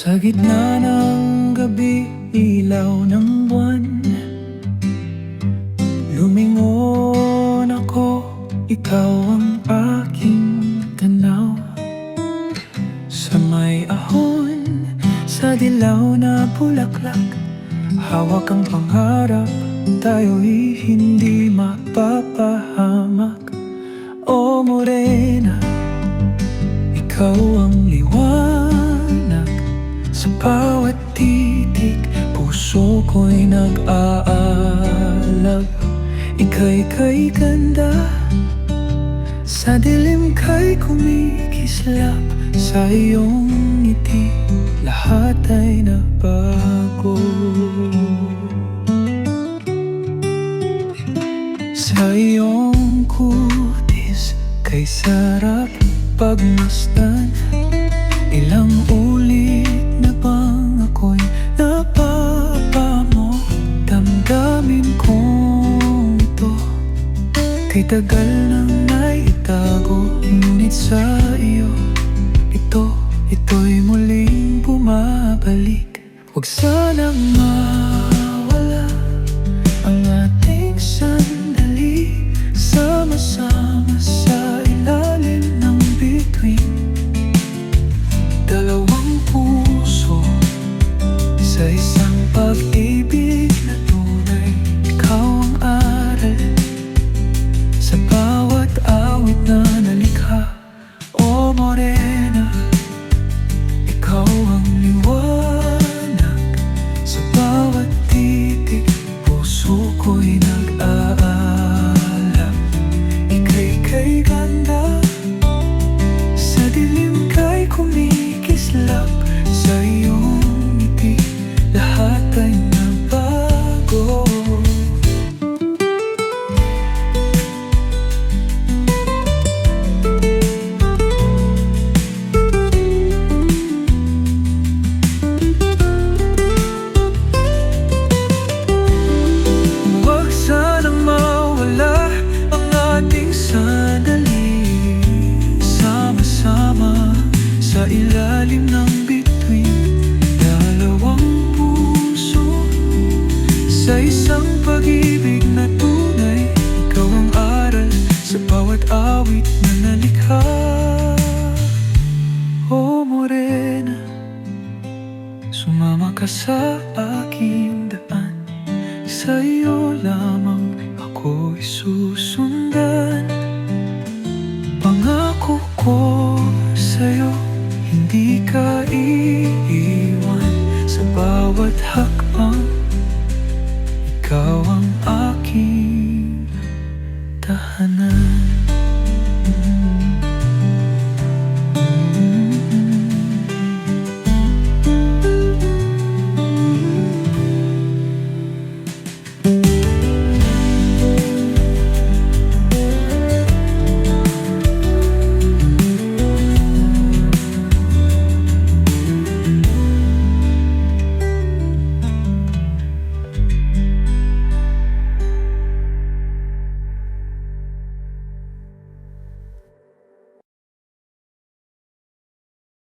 Sa gitna ng gabi, ilaw ng buwan Lumingon ako, ikaw ang aking tanaw. Sa may ahon, sa dilaw na bulaklak Hawak ang pangarap, tayo'y hindi mapapahamak. O morena, ikaw ang liwanag Sa bawat titik, puso ko'y nag-aalab Ika'y kay ganda Sa dilim kay kumikislap. Sa iyong ngiti, lahat ay nabago. Sa iyong kutis, kay sarap pagmasdan. Ilang Kay tagal nang naitago Ngunit sa iyo Ito, ito'y muling bumabalik. Huwag sanang mawala Ang ating sandali. Sama-sama sa ilalim ng bituin. Dalawang puso Sa isang pag-ibig kumikislap sa isang pag-ibig na tunay Ikaw ang aral sa bawat awit na nalikha. O morena, sumama ka sa aking daan. Sa iyo lamang ako'y susundan Pangako ko sa'yo Hindi ka iiwan Sa bawat hakbang Ikaw ang aking tahanan